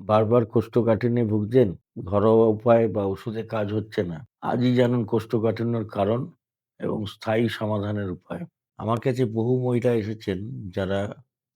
বারবার কোষ্ঠকাঠিন্যে ভুগছেন? ঘরোয়া উপায় বা ওষুধে কাজ হচ্ছে না। আজই জানুন কোষ্ঠকাঠিন্যর কারণ এবং স্থায়ী সমাধানের উপায়। আমার কাছে বহু মহিলা এসেছেন যারা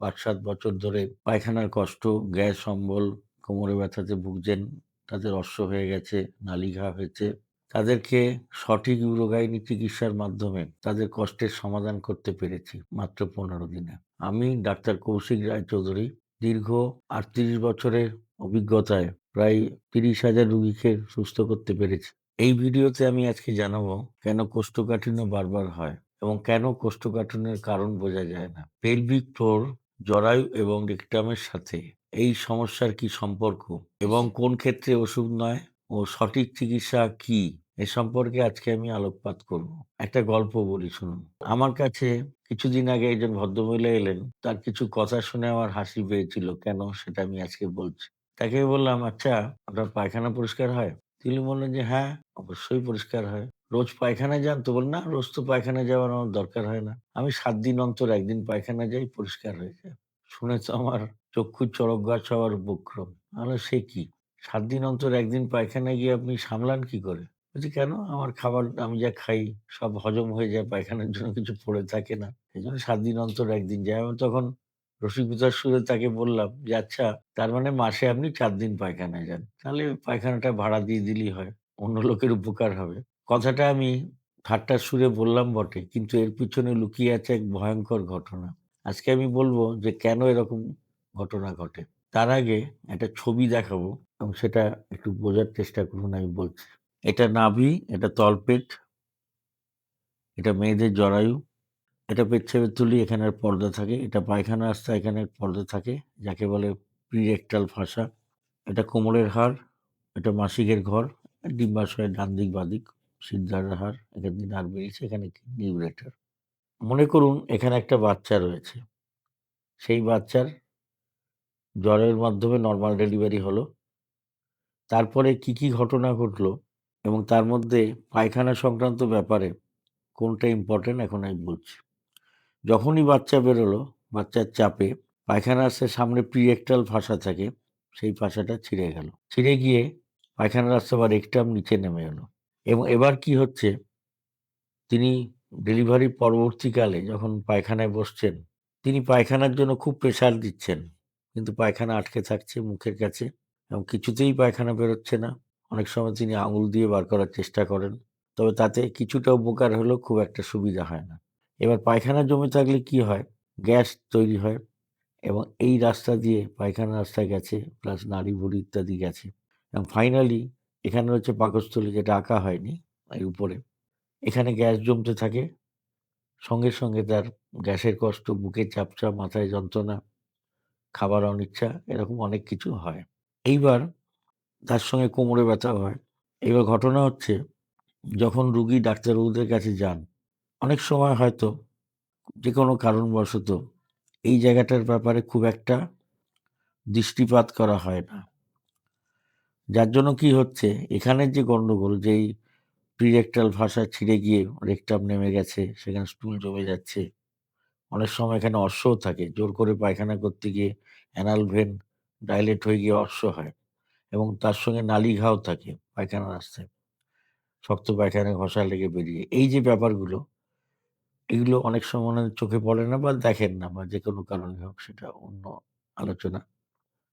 ৫-৭ বছর ধরে পায়খানার কষ্ট, গ্যাস অম্বল, কোমরে ব্যথাতে ভুগছেন। তাদের অর্শ হয়ে গেছে, নালিঘা হয়েছে। তাদেরকে সঠিক ইউরোগাইনি চিকিৎসার মাধ্যমে তাদের কষ্টের সমাধান করতে পেরেছি মাত্র ১৫ দিনে। আমি ডাক্তার কৌশিক রায়চৌধুরী দীর্ঘ ৩৮ বছরের অভিজ্ঞতায় প্রায় ৩০,০০০ রুগীকে সুস্থ করতে পেরেছি। এই ভিডিওতে আমি আজকে জানাব কেন কোষ্ঠকাঠিন্য বারবার হয় এবং কেন কোষ্ঠকাঠিন্যের কারণ বোঝা যায় না। পেলভিক ফ্লোর, জরায়ু এবং রেকটামের সাথে এই সমস্যার কি সম্পর্ক এবং কোন ক্ষেত্রে ওষুধ নয় ও সঠিক চিকিৎসা কি এ সম্পর্কে আজকে আমি আলোকপাত করব। একটা গল্প বলি শুনুন। আমার কাছে কিছুদিন আগে একজন ভদ্রমহিলা এলেন। তার কিছু কথা শুনে আমার হাসি পেয়েছিল। কেন সেটা আমি আজকে বলছি। তাকে বললাম, "আচ্ছা আপনার পায়খানা পরিষ্কার হয়?" তিনি বললেন যে, "হ্যাঁ, অবশ্যই পরিষ্কার হয়।" "রোজ পায়খানায় যান তো?" বললাম, "না, রোজ তো পায়খানা যাওয়ার আমার দরকার হয় না। আমি সাত দিন অন্তর একদিন পায়খানা যাই, পরিষ্কার হয়ে যায়।" শুনে তো আমার চক্ষু চড়ক গাছ হওয়ার উপক্রম। আমি "সে কি? সাত দিন অন্তর ১ দিন পায়খানায় গিয়ে আপনি সামলান কি করে?" বলছে, "কেন? আমার খাবার আমি যা খাই সব হজম হয়ে যায়, পায়খানার জন্য কিছু পড়ে থাকে না। এই জন্য সাত দিন অন্তর ১ দিন যাই।" আমি তখন রসিকতার সুরে তাকে বললাম যে, "আচ্ছা তার মানে মাসে আপনি ৪ দিন পায়খানায় যান। তাহলে পায়খানাটা ভাড়া দিয়ে দিলেই হয়। অন্য লোকের উপকার হবে।" কথাটা আমি ঠাট্টার সুরে বললাম বটে, কিন্তু এর পিছনে লুকিয়ে আছে এক ভয়ংকর ঘটনা। আজকে আমি বলব যে কেন এরকম ঘটনা ঘটে। তার আগে একটা ছবি দেখাবো এবং সেটা একটু বোঝার চেষ্টা করুন আমি বলছি। এটা নাভি, এটা তলপেট, এটা মেয়েদের জরায়ু, এটা পেচ্ছাপের থলি, এখানে পর্দা থাকে। এটা পায়খানা রাস্তা, এখানে পর্দা থাকে, যাকে বলে প্রিরেকটাল ফাসা। এটা কোমরের হাড়, এটা মাসিকের ঘর, ডিম্বাশয়ের ডান দিক বাঁ দিক, সিদ্ধার হাড়, এখান দিয়ে নার্ভ বেরিয়েছে, এখানে কিডনি ইউরেটার। মনে করুন এখানে একটা বাচ্চা রয়েছে। সেই বাচ্চার জরায়ুর মাধ্যমে নর্মাল ডেলিভারি হলো। তারপরে কি, কি ঘটনা ঘটলো এবং তার মধ্যে পায়খানা সংক্রান্ত ব্যাপারে কোনটা ইম্পোর্টেন্ট এখন আমি বলছি। যখনই বাচ্চা বেরোলো, বাচ্চার চাপে পায়খানা রাস্তার সামনে প্রিরেকটাল ফাসা থাকে, সেই ফাসাটা ছিঁড়ে গেল। ছিঁড়ে গিয়ে পায়খানা রাস্তা বা রেকটাম নিচে নেমে এলো এবং এবার কি হচ্ছে, তিনি ডেলিভারি পরবর্তীকালে যখন পায়খানায় বসছেন, তিনি পায়খানার জন্য খুব প্রেশার দিচ্ছেন। কিন্তু পায়খানা আটকে থাকছে মুখের কাছে এবং কিছুতেই পায়খানা বেরোচ্ছে না। অনেক সময় তিনি আঙুল দিয়ে বার করার চেষ্টা করেন। তবে তাতে কিছুটা উপকার হলেও খুব একটা সুবিধা হয় না। এবার পায়খানা জমে থাকলে কি হয়? গ্যাস তৈরি হয় এবং এই রাস্তা দিয়ে পায়খানা রাস্তায় গেছে প্লাস নাড়ি-ভুড়ি ইত্যাদি গেছে এবং ফাইনালি এখানে হচ্ছে পাকস্থলী যেটা আঁকা হয়নি এর উপরে। এখানে গ্যাস জমতে থাকে। সঙ্গে, সঙ্গে তার গ্যাসের কষ্ট, বুকে চাপচাপ, মাথায় যন্ত্রণা, খাবার অনিচ্ছা এরকম অনেক কিছু হয়। এইবার তার সঙ্গে কোমরে ব্যথা হয়। এবার ঘটনা হচ্ছে যখন রুগী ডাক্তারবাবুদের কাছে যান, অনেক সময় হয়তো যে কোনো কারণবশত এই জায়গাটার ব্যাপারে খুব একটা দৃষ্টিপাত করা হয় না। যার জন্য কি হচ্ছে, এখানের যে গণ্ডগোল যেই প্রিরেকটাল ভাষা ছিঁড়ে গিয়ে রেকটাম নেমে গেছে, সেখানে স্টুল জমে যাচ্ছে। অনেক সময় এখানে অর্শও থাকে। জোর করে পায়খানা করতে গিয়ে অ্যানাল ভেন ডাইলেট হয়ে গিয়ে অশ্ব হয় এবং তার সঙ্গে নালি ঘাও থাকে পায়খানা রাস্তায়। শক্ত পায়খানায় ঘষা লেগে বেরিয়ে। এই যে ব্যাপারগুলো, এগুলো অনেক সময় মনে চোখে পড়ে না বা দেখেন না বা যে কোনো কারণে হোক সেটা অন্য আলোচনা।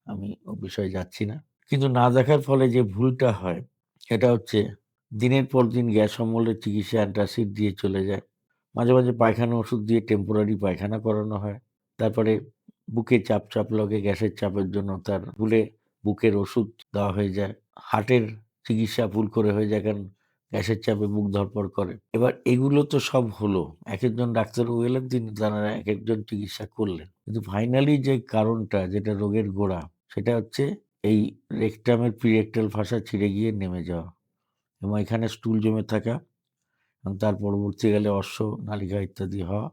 আমি ও বিষয়ে যাচ্ছি না। কিন্তু না দেখার ফলে যে ভুলটা হয়, সেটা হচ্ছে দিনের পর দিন গ্যাস অম্বলের চিকিৎসা অ্যান্টাসিড দিয়ে চলে যায়। মাঝে, মাঝে পায়খানা ওষুধ দিয়ে টেম্পোরারি পায়খানা করানো হয়। তারপরে বুকে চাপ, চাপ লাগে গ্যাসের চাপের জন্য তার ভুলে বুকের ওষুধ দেওয়া হয়ে যায়। হার্টের চিকিৎসা ভুল করে হয়ে যায় কারণ গ্যাসের চাপে বুক ধড়ফড় করে। এবার এগুলো তো সব হলো। এক একজন ডাক্তারবাবু গেলেন তিনি তারা এক একজন চিকিৎসা করলেন। কিন্তু ফাইনালি যে কারণটা যেটা রোগের গোড়া, সেটা হচ্ছে এই রেকটামের প্রিরেকটাল ফাসা ছিঁড়ে গিয়ে নেমে যাওয়া এবং এখানে স্টুল জমে থাকা এবং তার পরবর্তীকালে অর্শ, নালিকা ইত্যাদি হওয়া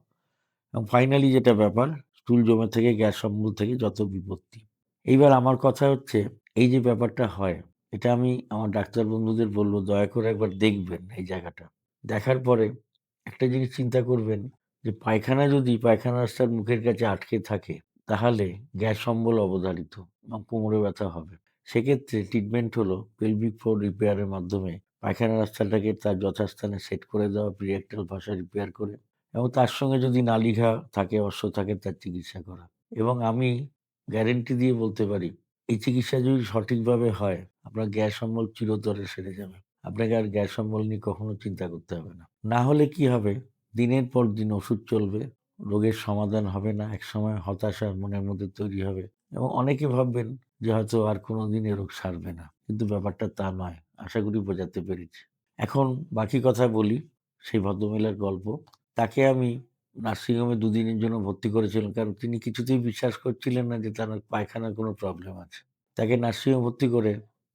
এবং ফাইনালি যেটা ব্যাপার স্টুল জমে থেকে গ্যাস অম্বল থেকে যত বিপত্তি। এইবার আমার কথা হচ্ছে এই যে ব্যাপারটা হয়, এটা আমি আমার ডাক্তার বন্ধুদের বলব দয়া করে একবার দেখবেন এই জায়গাটা। দেখার পরে একটা জিনিস চিন্তা করবেন যে পায়খানা যদি পায়খানা রাস্তার মুখের কাছে আটকে থাকে, তাহলে গ্যাস অম্বল অবধারিত এবং কোমরে ব্যথা হবে। সেক্ষেত্রে ট্রিটমেন্ট হলো পেলভিক ফ্লোর রিপেয়ারের মাধ্যমে পায়খানা রাস্তাটাকে তার যথাস্থানে সেট করে দেওয়া পিরিয়াক্টাল ভাষা রিপেয়ার করে এবং তার সঙ্গে যদি নালিঘা থাকে, অশ্ব থাকে তার চিকিৎসা করা। এবং আমি গ্যারান্টি দিয়ে বলতে পারি এই চিকিৎসা যদি সঠিকভাবে হয় আপনার গ্যাস অম্বল চিরতরে সেরে যাবে। আপনাকে আর গ্যাস অম্বল নিয়ে কখনো চিন্তা করতে হবে না। না হলে কি হবে দিনের পর দিন ওষুধ চলবে, রোগের সমাধান হবে না। একসময় হতাশা মনের মধ্যে তৈরি হবে এবং অনেকে ভাববেন যে হয়তো আর কোনোদিন এ রোগ সারবে না। কিন্তু ব্যাপারটা তা নয়। আশা করি বোঝাতে পেরেছি। এখন বাকি কথা বলি সেই ভদ্রমহিলার গল্প। তাকে আমি নার্সিং হোমে দুদিনের জন্য ভর্তি করেছিলেন কারণ তিনি কিছুতেই বিশ্বাস করছিলেন না যে তার পায়খানার কোনো প্রবলেম আছে। তাকে নার্সিং হোমে ভর্তি করে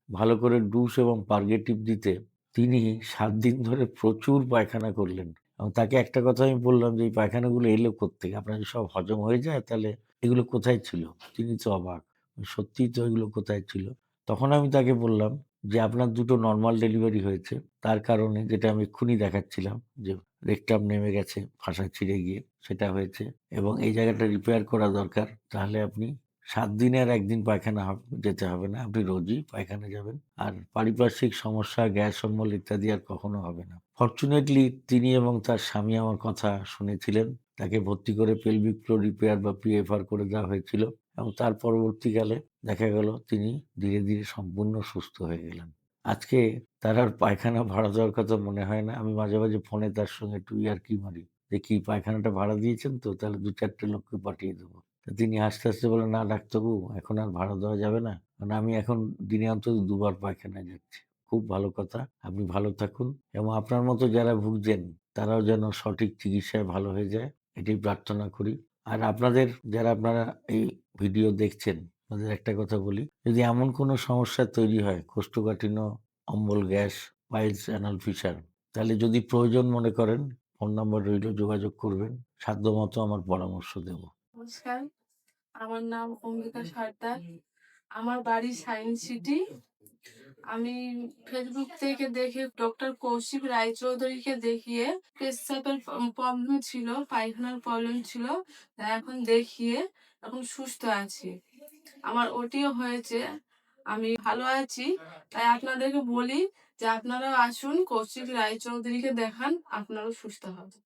ভালো করে ডুশ এবং পার্গেটিভ দিতে তিনি সাত দিন ধরে প্রচুর পায়খানা করলেন। এবং তাকে একটা কথা আমি বললাম যে, "এই পায়খানাগুলো এলো কোত্থেকে? আপনার সব হজম হয়ে যায়? তাহলে এগুলো কোথায় ছিল?" তিনি তো অবাক। সত্যিই তো এগুলো কোথায় ছিল? তখন আমি তাকে বললাম যে, "আপনার দুটো নর্মাল ডেলিভারি হয়েছে। তার কারণে যেটা আমি এক্ষুনি দেখাচ্ছিলাম যে রেকটাম নেমে গেছে ফাঁসা ছিঁড়ে গিয়ে সেটা হয়েছে এবং এই জায়গাটা রিপেয়ার করা দরকার। তাহলে আপনি ৭ দিনে আর একদিন পায়খানা যেতে হবে না। আপনি রোজই পায়খানা যাবেন। আর পারিপার্শ্বিক সমস্যা, গ্যাস অম্বল ইত্যাদি আর কখনো হবে না।" ফরচুনেটলি তিনি এবং তার স্বামী আমার কথা শুনেছিলেন। তাকে ভর্তি করে পেলভিক ফ্লো রিপেয়ার বা পিএফআর করে দেওয়া হয়েছিল এবং তার পরবর্তীকালে দেখা গেল তিনি ধীরে, ধীরে সম্পূর্ণ সুস্থ হয়ে গেলেন। আজকে তার আর পায়খানা ভাড়া দেওয়ার কথা মনে হয় না। আমি মাঝে, মাঝে ফোনে তার সঙ্গে একটু ইয়ার্কি মারি যে, "কি পায়খানাটা ভাড়া দিয়েছেন তো? তাহলে দু চারটে লোককে পাঠিয়ে দেবো।" তিনি আস্তে আস্তে বলে "না ডাক্তারবাবু এখন আর ভাড়া দেওয়া যাবে না। কারণ আমি এখন দিনে অন্তত দুবার পায়খানায় যাচ্ছি।" খুব ভালো কথা। আপনি ভালো থাকুন এবং আপনার মতো যারা ভুগছেন তারাও যেন সঠিক চিকিৎসায় ভালো হয়ে যায় এটাই প্রার্থনা করি। আর আপনাদের যারা আপনারা এই ভিডিও দেখছেন তাদের একটা কথা বলি, যদি এমন কোনো সমস্যা তৈরি হয় কোষ্ঠকাঠিন্য, অম্বল গ্যাস, পাইলস, অ্যানাল ফিসার তাহলে যদি প্রয়োজন মনে করেন ফোন নাম্বার রইল যোগাযোগ করবেন। সাধ্য মতো আমার পরামর্শ দেব। নমস্কার। আমার নাম অঙ্গিকা সর্দার। আমার বাড়ি সাইন্স সিটি। আমি ফেসবুক থেকে দেখে ডক্টর কৌশিক রায়চৌধুরীকে দেখিয়ে পেচ্ছাপের প্রবলেম ছিল, পায়খানার প্রবলেম ছিল। এখন দেখিয়ে এখন সুস্থ আছি। আমার ওটিও হয়েছে। আমি ভালো আছি। তাই আপনাদেরকে বলি যে আপনারাও আসুন কৌশিক রায়চৌধুরীকে দেখান, আপনারাও সুস্থ হবেন।